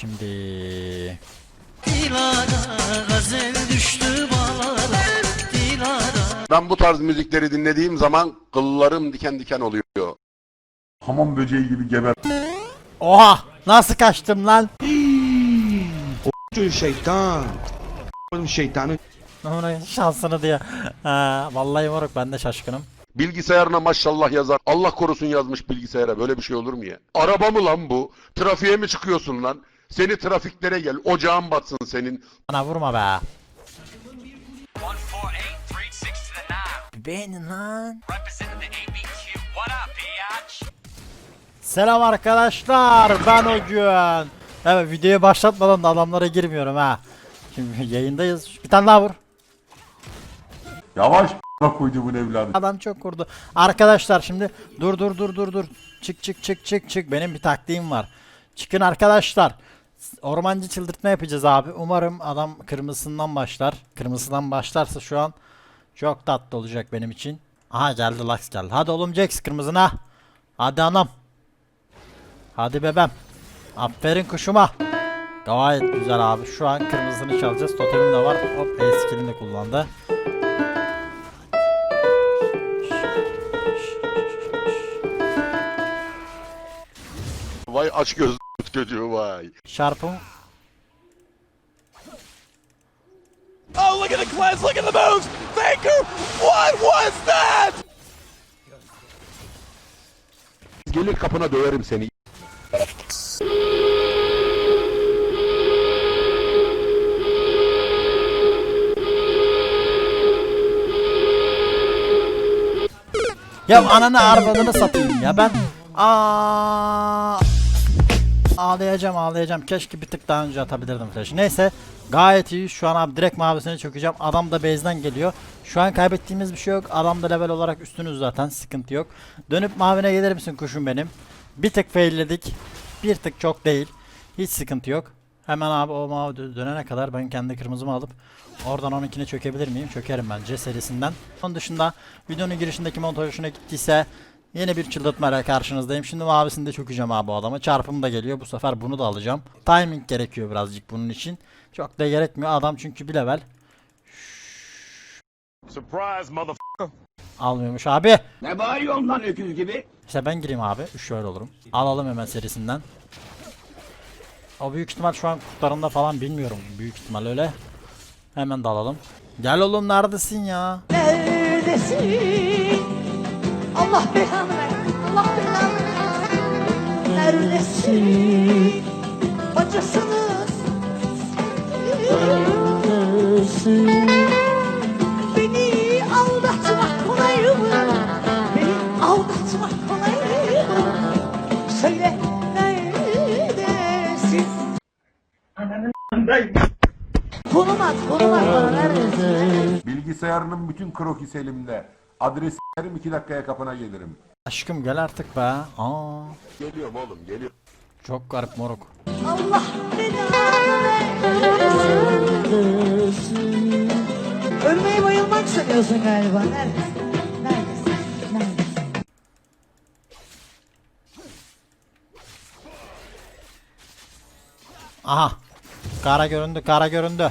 Şimdi Ben bu tarz müzikleri dinlediğim zaman kıllarım diken diken oluyor. Hamam böceği gibi geber. Oha! Nasıl kaçtım lan? şeytan. Oğlum şeytanı Onun şansını diye. Ha, vallahi moruk ben de şaşkınım. Bilgisayarına maşallah yazar. Allah korusun yazmış bilgisayara. Böyle bir şey olur mu ya? Araba mı lan bu? Trafiğe mi çıkıyorsun lan? Seni trafiklere gel. Ocağın batsın senin. Bana vurma be. 148, 36 to the 9. Beğenin lan. Selam arkadaşlar ben o gün. Evet videoyu başlatmadan da adamlara girmiyorum ha. Şimdi yayındayız. Bir tane daha vur. Yavaş koydu bu evladı. Adam çok kurdu. Arkadaşlar şimdi dur dur dur dur dur. Çık çık çık çık çık. Benim bir taktiğim var. Çıkın arkadaşlar. Ormancı çıldırtma yapacağız abi. Umarım adam kırmızısından başlar. Kırmızıdan başlarsa şu an çok tatlı olacak benim için. Aha geldi Lux geldi. Hadi oğlum Jax kırmızına. Hadi anam. Hadi bebem. Aferin kuşuma. Gayet güzel abi. Şu an kırmızını çalacağız. Totemim de var. Hop E de kullandı. Vay aç göz çocuğu vay. Şarpım Oh, look at the cleanse, look at the moves! Faker! What was that? Gelir kapına döverim seni. Ya ananı arvadını satayım ya ben Aa Ağlayacağım ağlayacağım. Keşke bir tık daha önce atabilirdim flash Neyse gayet iyi. Şu an abi direkt mavisine çökeceğim. Adam da base'den geliyor. Şu an kaybettiğimiz bir şey yok. Adam da level olarak üstünüz zaten. Sıkıntı yok. Dönüp mavine gelir misin kuşum benim? Bir tık failledik. Bir tık çok değil. Hiç sıkıntı yok. Hemen abi o mavi dö- dönene kadar ben kendi kırmızımı alıp Oradan onunkine çökebilir miyim? Çökerim bence serisinden. Onun dışında videonun girişindeki montaj hoşuna gittiyse yeni bir çıldırtmayla karşınızdayım. Şimdi mavisinde çökeceğim abi bu adama. Çarpım da geliyor. Bu sefer bunu da alacağım. Timing gerekiyor birazcık bunun için. Çok da gerekmiyor. Adam çünkü bir level. Surprise mother Almıyormuş abi. Ne bağırıyorsun lan öküz gibi? İşte ben gireyim abi. Şöyle olurum. Alalım hemen serisinden. O büyük ihtimal şu an kurtlarında falan bilmiyorum. Büyük ihtimal öyle. Hemen dalalım. Gel oğlum neredesin ya? Neredesin? Allah belanı versin. Allah belanı versin. Neredesin? Bacısınız. Beni aldatmak kolay mı? Beni aldatmak kolay mı? Söyle neredesin? Konum at, konum at bana neredesin? Bilgisayarının bütün krokis elimde. Adres verim iki dakikaya kapına gelirim. Aşkım gel artık be. Aa, Geliyorum oğlum geliyorum. çok garip moruk. Allah. Ölmeyi bayılmak sanıyorsun galiba. Neredesin? Neredesin? Neredesin? Aha. Kara göründü, kara göründü.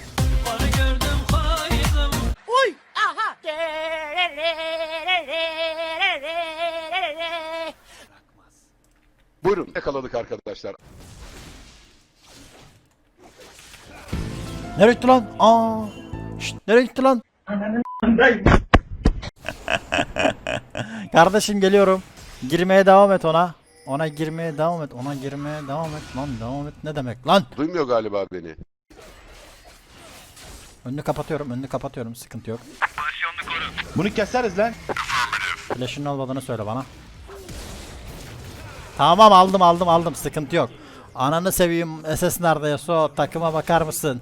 Yakaladık arkadaşlar. Nereye gitti lan? Aa. Şşt, nereye gitti lan? Kardeşim geliyorum. Girmeye devam et ona. Ona girmeye devam et. Ona girmeye devam et. Lan devam et ne demek lan? Duymuyor galiba beni. Önünü kapatıyorum. Önünü kapatıyorum. Sıkıntı yok. Bunu keseriz lan. Flash'ın olmadığını söyle bana. Tamam aldım aldım aldım. Sıkıntı yok. Ananı seveyim. SS nerede Yasuo? Takıma bakar mısın?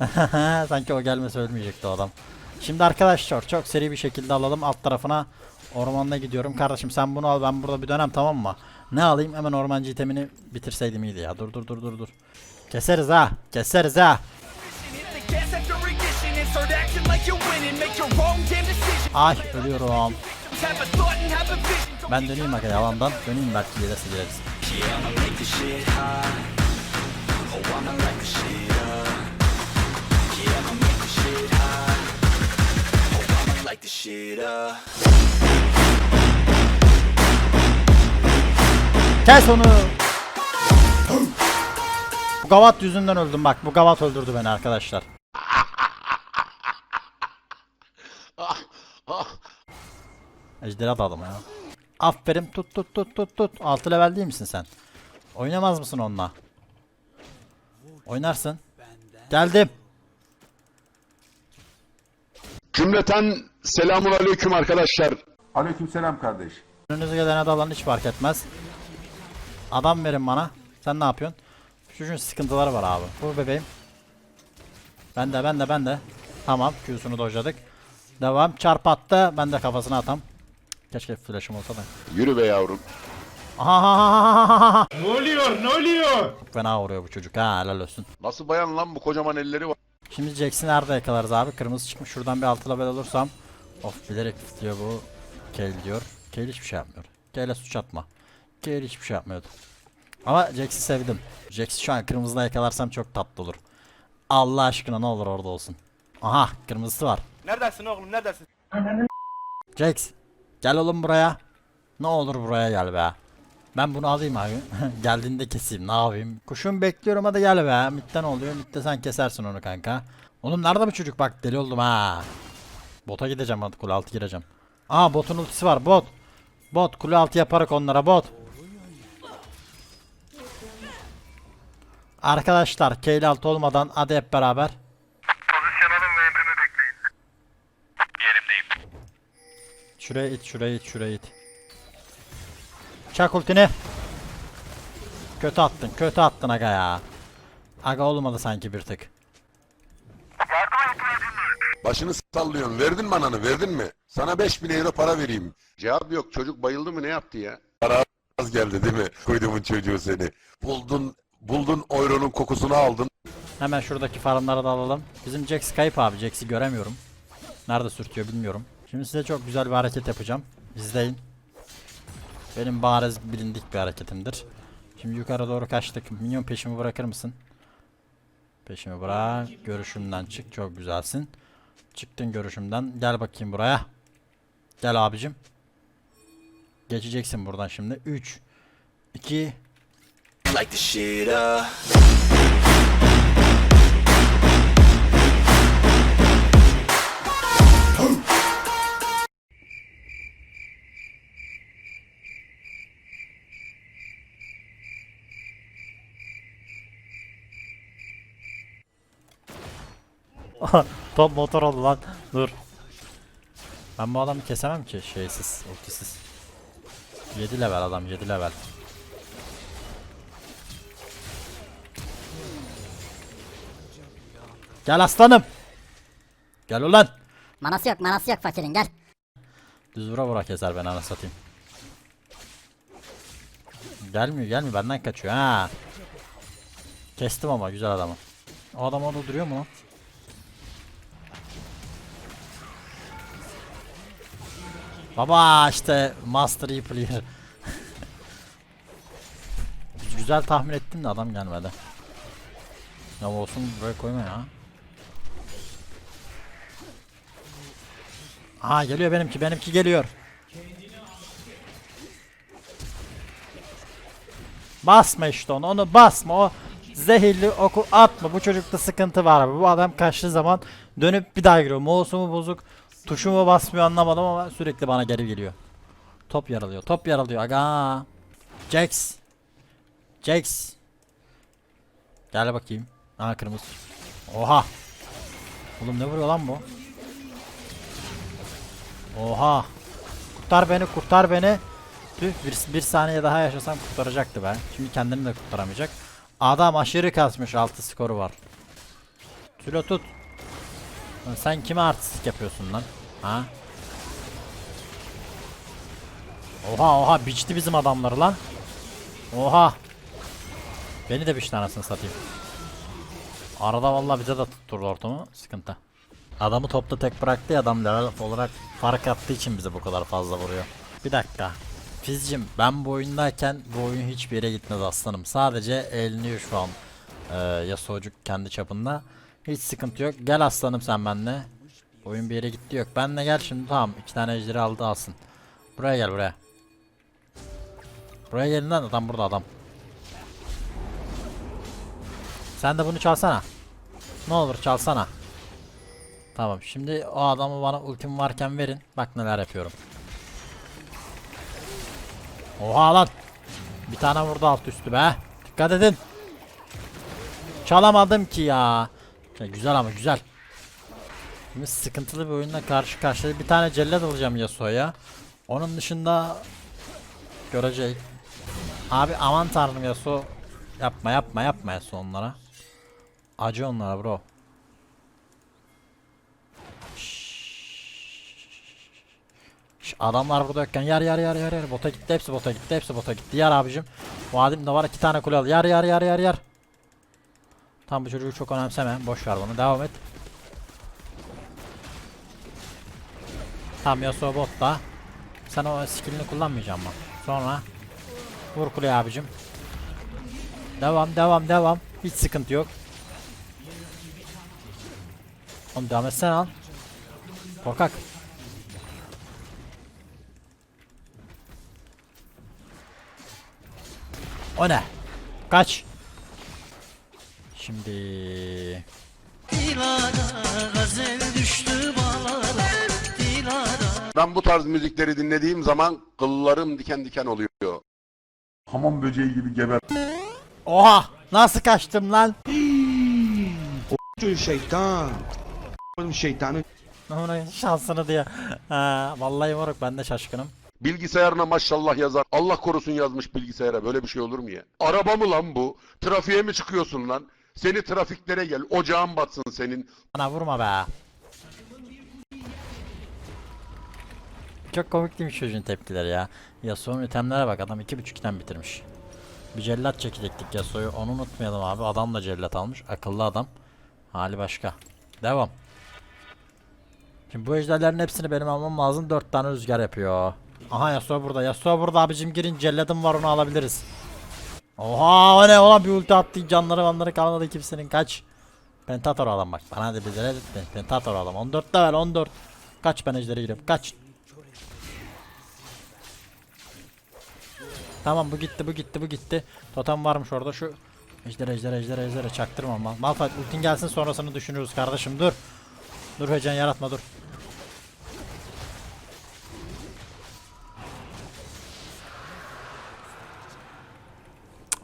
Sanki o gelmese ölmeyecekti adam. Şimdi arkadaşlar çok seri bir şekilde alalım. Alt tarafına ormanda gidiyorum. Kardeşim sen bunu al ben burada bir dönem tamam mı? Ne alayım? Hemen ormancı itemini bitirseydim iyiydi ya. Dur dur dur dur dur. Keseriz ha. Keseriz ha. Ay ölüyorum. Ben döneyim arkadaşlar alandan. Döneyim belki gelirse gireriz. Kes onu. Bu gavat yüzünden öldüm bak. Bu gavat öldürdü beni arkadaşlar. Ejderha dalım ya. Aferin tut tut tut tut tut. 6 level değil misin sen? Oynamaz mısın onunla? Oynarsın. Geldim. Cümleten selamun aleyküm arkadaşlar. Aleykümselam kardeş. Önünüze gelene dalan hiç fark etmez. Adam verin bana. Sen ne yapıyorsun? Çocuğun sıkıntıları var abi. Bu bebeğim. Ben de ben de ben de. Tamam Q'sunu dojladık. Devam. Çarp attı. Ben de kafasına atam. Keşke flash'ım olsa da. Yürü be yavrum. Aha. Ne oluyor? Ne oluyor? Çok fena vuruyor bu çocuk ha helal olsun. Nasıl bayan lan bu kocaman elleri var. Şimdi Jax'i nerede yakalarız abi? Kırmızı çıkmış. Şuradan bir altı level olursam. Of bilerek diyor bu. Kale diyor. Kale hiçbir şey yapmıyor. Kale'e suç atma. Kale hiçbir şey yapmıyordu. Ama Jax'i sevdim. Jax'i şu an kırmızıda yakalarsam çok tatlı olur. Allah aşkına ne olur orada olsun. Aha kırmızısı var. Neredesin oğlum neredesin? Jax gel oğlum buraya. Ne olur buraya gel be. Ben bunu alayım abi. Geldiğinde keseyim ne yapayım. Kuşum bekliyorum hadi gel be. Mitte ne oluyor? Mitte sen kesersin onu kanka. Oğlum nerede bu çocuk bak deli oldum ha. Bota gideceğim hadi kule altı gireceğim. Aa botun ultisi var bot. Bot kule altı yaparak onlara bot. Arkadaşlar Kale altı olmadan hadi hep beraber. Şuraya it, şuraya it, şuraya it. Çak ultini. Kötü attın, kötü attın aga ya. Aga olmadı sanki bir tık. Başını sallıyorsun. Verdin mi ananı verdin mi? Sana 5000 euro para vereyim. Cevap yok. Çocuk bayıldı mı ne yaptı ya? Para az geldi değil mi? Koydumun çocuğu seni. Buldun buldun euronun kokusunu aldın. Hemen şuradaki farmları da alalım. Bizim Jax kayıp abi. Jax'i göremiyorum. Nerede sürtüyor bilmiyorum. Şimdi size çok güzel bir hareket yapacağım. İzleyin. Benim bariz bilindik bir hareketimdir. Şimdi yukarı doğru kaçtık. Minyon peşimi bırakır mısın? Peşimi bırak. Görüşümden çık. Çok güzelsin. Çıktın görüşümden. Gel bakayım buraya. Gel abicim. Geçeceksin buradan şimdi. 3 2 Like the shit up. Top motor oldu lan. Dur. Ben bu adamı kesemem ki şeysiz, ultisiz. 7 level adam, 7 level. Gel aslanım. Gel ulan. Manası yok manası yok fakirin gel. Düz vura vura keser ben ana satayım. Gelmiyor gelmiyor benden kaçıyor ha. Kestim ama güzel adamı. O adam orada duruyor mu lan? Baba işte Master iyi player. güzel tahmin ettim de adam gelmedi. Ya olsun buraya koyma ya. Aa geliyor benimki benimki geliyor. Basma işte onu onu basma o zehirli oku atma bu çocukta sıkıntı var bu adam kaçtığı zaman dönüp bir daha giriyor mouse'u mu bozuk tuşu mu basmıyor anlamadım ama sürekli bana geri geliyor. Top yaralıyor top yaralıyor aga. Jax. Jax. Gel bakayım. Aa kırmızı. Oha. Oğlum ne vuruyor lan bu? Oha. Kurtar beni kurtar beni. Tüh bir, bir saniye daha yaşasam kurtaracaktı ben. Şimdi kendini de kurtaramayacak. Adam aşırı kasmış 6 skoru var. Tülo tut. Sen kime artistik yapıyorsun lan? Ha? Oha oha biçti bizim adamları lan. Oha. Beni de biçti anasını satayım. Arada vallahi bize de tutturdu ortamı. Sıkıntı. Adamı topta tek bıraktı ya adam level olarak fark attığı için bize bu kadar fazla vuruyor. Bir dakika. Fizcim ben bu oyundayken bu oyun hiçbir yere gitmedi aslanım. Sadece eğleniyor şu an ee, Yasuo'cuk kendi çapında. Hiç sıkıntı yok. Gel aslanım sen benimle. Oyun bir yere gitti yok. Benle gel şimdi tamam. iki tane ejderi aldı alsın. Buraya gel buraya. Buraya gelin lan adam burada adam. Sen de bunu çalsana. Ne olur çalsana. Tamam şimdi o adamı bana ultim varken verin. Bak neler yapıyorum. Oha lan. Bir tane vurdu alt üstü be. Dikkat edin. Çalamadım ki ya. Ya güzel ama güzel. Şimdi sıkıntılı bir oyunla karşı karşıya bir tane cellat alacağım Yasuo'ya. Onun dışında görecek. Abi aman tanrım Yasuo. Yapma yapma yapma Yasuo onlara. Acı onlara bro. Adamlar burada yokken yar yar yar yar yar bota gitti hepsi bota gitti hepsi bota gitti yar abicim. Vadim de var iki tane kule al yar yar yar yar yar. Tam bu çocuğu çok önemseme boş ver bunu devam et. Tam Yasuo botta. Sen o skillini kullanmayacağım mı? Sonra vur kuleye abicim. Devam devam devam. Hiç sıkıntı yok. Oğlum devam etsene lan. Korkak. O ne? Kaç. Şimdi Dilara gazel düştü bağlara Dilara Ben bu tarz müzikleri dinlediğim zaman kıllarım diken diken oluyor. Hamam böceği gibi geber. Oha! Nasıl kaçtım lan? şeytan. Oğlum şeytanı şansını diye. Ha, vallahi moruk ben de şaşkınım. Bilgisayarına maşallah yazar. Allah korusun yazmış bilgisayara. Böyle bir şey olur mu ya? Araba mı lan bu? Trafiğe mi çıkıyorsun lan? Seni trafiklere gel. Ocağın batsın senin. Bana vurma be. Çok komik değil mi çocuğun tepkileri ya? Yasuo'nun itemlere bak adam 2.5 item bitirmiş. Bir cellat çekecektik Yasuo'yu onu unutmayalım abi. Adam da cellat almış. Akıllı adam. Hali başka. Devam. Şimdi bu ejderlerin hepsini benim almam lazım. 4 tane rüzgar yapıyor. Aha Yasuo burada. Yasuo burada abicim girin celladım var onu alabiliriz. Oha o ne ola bir ulti attı canları vanları kalmadı kimsenin kaç. Pentator adam bak bana da bize. Pentator adam 14 level 14. Kaç ben ejderi giriyorum kaç. Tamam bu gitti bu gitti bu gitti. Totem varmış orada şu. Ejder ejder ejder ejder çaktırma mal. Malphite ultin gelsin sonrasını düşünürüz kardeşim dur. Dur heyecan yaratma dur.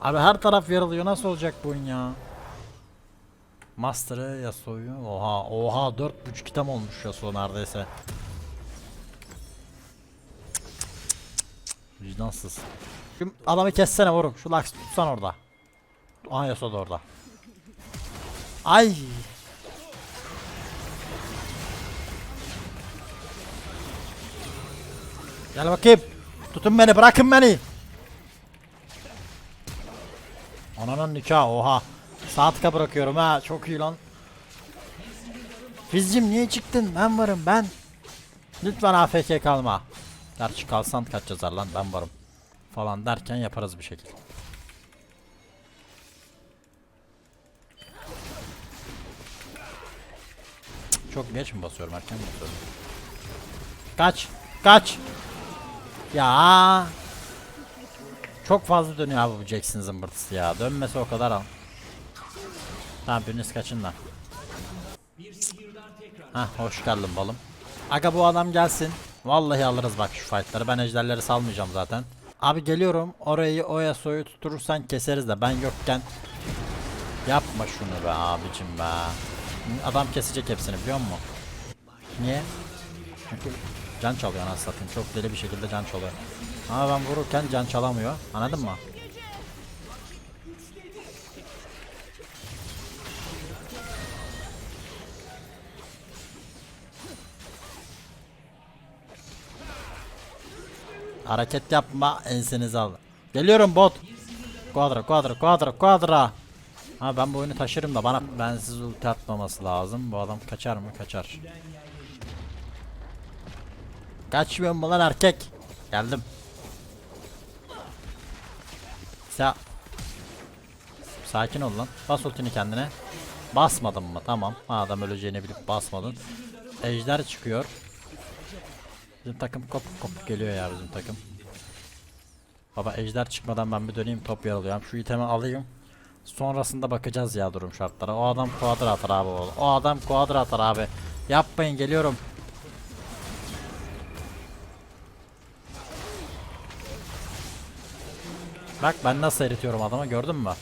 Abi her taraf yarılıyor nasıl olacak bu oyun ya? Master'ı Yasuo'yu oha oha 4.5 item olmuş Yasuo neredeyse. Vicdansız. Şu adamı kessene vurum. Şu Lux tutsan orada. Aha Yasuo da orada. Ay. Gel bakayım. Tutun beni bırakın beni. Ananın nikahı oha. Saat'ka bırakıyorum ha çok iyi lan. Fizcim niye çıktın? Ben varım ben. Lütfen AFK kalma. Gerçi kalsan kaç yazar lan ben varım. Falan derken yaparız bir şekilde. Çok geç mi basıyorum erken mi basıyorum? Kaç! Kaç! Ya çok fazla dönüyor abi bu Jackson zımbırtısı ya. Dönmese o kadar al. Tamam biriniz kaçın da. Hah hoş geldin balım. Aga bu adam gelsin. Vallahi alırız bak şu fightları. Ben ejderleri salmayacağım zaten. Abi geliyorum. Orayı o Yasuo'yu tutturursan keseriz de ben yokken. Yapma şunu be abicim be. Adam kesecek hepsini biliyor musun? Niye? Çünkü can çalıyor anasını satayım. Çok deli bir şekilde can çalıyor. Ama ben vururken can çalamıyor. Anladın mı? Hareket yapma ensenizi al. Geliyorum bot. Quadra quadra quadra quadra. Ha ben bu oyunu taşırım da bana bensiz ulti atmaması lazım. Bu adam kaçar mı? Kaçar. Kaçmıyor mu lan erkek? Geldim. Sa Sakin ol lan. Bas ultini kendine. Basmadın mı? Tamam. Adam öleceğini bilip basmadın. Ejder çıkıyor. Bizim takım kop kop geliyor ya bizim takım. Baba ejder çıkmadan ben bir döneyim top yaralıyorum. Şu itemi alayım. Sonrasında bakacağız ya durum şartlara. O adam kuadra atar abi. O adam kuadra atar abi. Yapmayın geliyorum. Bak ben nasıl eritiyorum adamı gördün mü?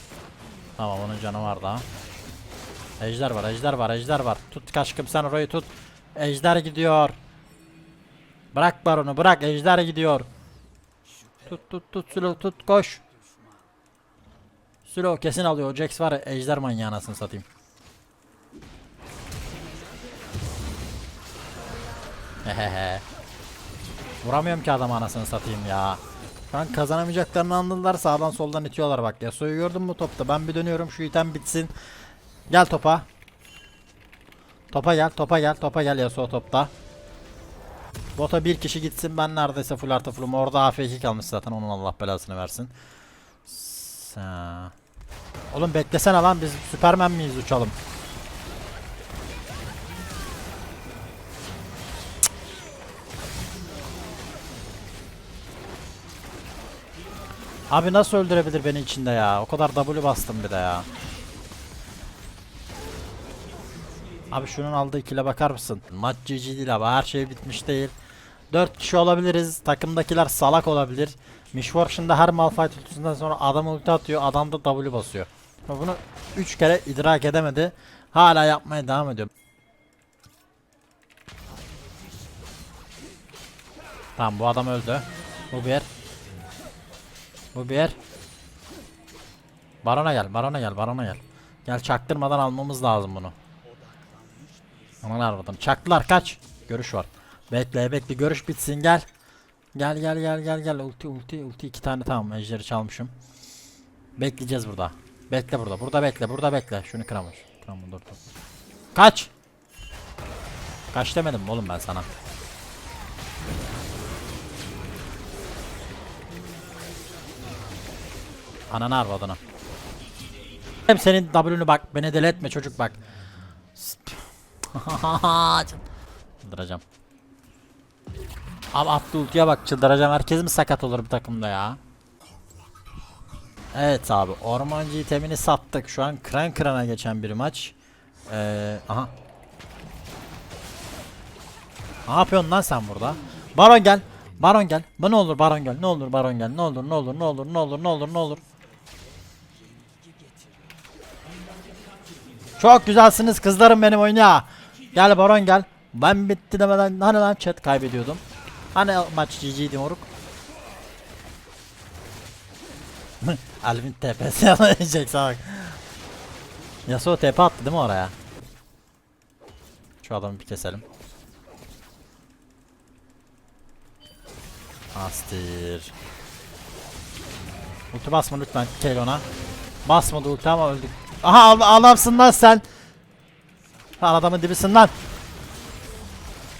Tamam onun canı var daha. Ejder var, ejder var, ejder var. Tut aşkım sen orayı tut. Ejder gidiyor. Bırak baronu, bırak ejder gidiyor. Tut tut tut Sülo tut koş. Sülo kesin alıyor. Jax var ejder manyağı satayım. Hehehe. Vuramıyorum ki adam anasını satayım ya. Şu an kazanamayacaklarını anladılar sağdan soldan itiyorlar bak. Yasuo'yu gördün mü topta? Ben bir dönüyorum şu item bitsin. Gel topa. Topa gel, topa gel, topa gel Yasuo topta. Bota bir kişi gitsin ben neredeyse full artı fullum. Orada AF2 kalmış zaten onun Allah belasını versin. Sa Oğlum beklesene lan biz Süpermen miyiz uçalım. Abi nasıl öldürebilir beni içinde ya? O kadar W bastım bir de ya. Abi şunun aldığı kile bakar mısın? Maç GG değil abi her şey bitmiş değil. 4 kişi olabiliriz. Takımdakiler salak olabilir. Mishwarsh'ın her Malphite ultisinden sonra adam ulti atıyor. Adam da W basıyor. Bunu 3 kere idrak edemedi. Hala yapmaya devam ediyor. Tamam bu adam öldü. Bu bir. Bu bir. Barona gel, barona gel, barona gel. Gel çaktırmadan almamız lazım bunu. Aman aradım. Çaktılar kaç. Görüş var. Bekle bekle görüş bitsin gel. Gel gel gel gel gel. Ulti ulti ulti iki tane tamam ejderi çalmışım. Bekleyeceğiz burada. Bekle burada. Burada bekle. Burada bekle. Şunu kıramış. Tamam dur dur. Kaç. Kaç demedim mi oğlum ben sana. Ananı arvadını. Hem senin W'nü bak. Beni deli etme çocuk bak. Çıldıracağım. Abi attı ultiye bak çıldıracağım. Herkes mi sakat olur bir takımda ya? Evet abi ormancı itemini sattık. Şu an kran krana geçen bir maç. Ee, aha. Ne yapıyorsun lan sen burada? Baron gel. Baron gel. Bu ne olur Baron gel. Ne olur Baron gel. Ne olur ne olur ne olur ne olur ne olur ne olur. Çok güzelsiniz kızlarım benim oyuna. Gel Baron gel. Ben bitti demeden hani lan chat kaybediyordum. Hani maç GG'di moruk. Alvin TPS alacak bak. Yasuo TP attı değil mi oraya? Şu adamı bir keselim. Astir. Ulti basma lütfen Kelon'a. Basmadı ulti ama öldük. Aha adamsın lan sen. Sen adamın dibisin lan.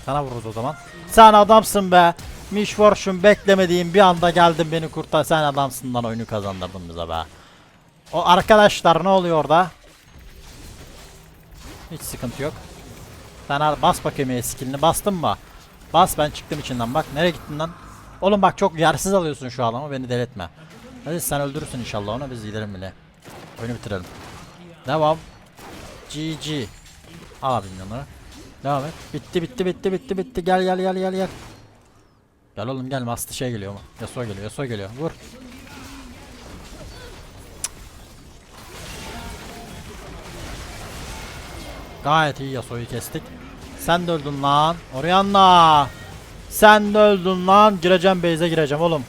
Sana vururuz o zaman. Sen adamsın be. Mishworsh'un beklemediğim bir anda geldin beni kurtar. Sen adamsın lan oyunu kazandırdın bize be. O arkadaşlar ne oluyor orada? Hiç sıkıntı yok. Sen bas bakayım e skillini bastın mı? Bas ben çıktım içinden bak nereye gittin lan? Oğlum bak çok yersiz alıyorsun şu adamı beni deletme. Hadi sen öldürürsün inşallah onu biz gidelim bile. Oyunu bitirelim. Devam. GG. Al abi milyonları. Devam et. Bitti bitti bitti bitti bitti. Gel gel gel gel gel. Gel oğlum gel Master şey geliyor mu? Yasuo geliyor Yasuo geliyor. Vur. Gayet iyi Yasuo'yu kestik. Sen de öldün lan. Orianna. Sen de öldün lan. Gireceğim base'e gireceğim oğlum.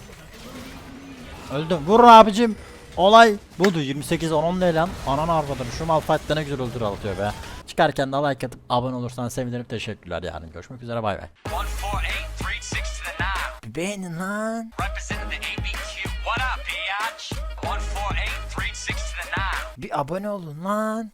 Öldüm. Vur abicim. Olay budu 28 10 10 ne lan? Anan arvadım. Şu Malphite ne güzel öldür atıyor be. Çıkarken de like atıp abone olursan sevinirim. Teşekkürler yani. Görüşmek üzere bay bay. 148, 3 6 to the 9. Beğenin lan. Representing the ABQ. What up, biatch? 148, 3 6 to the 9. Bir abone olun lan.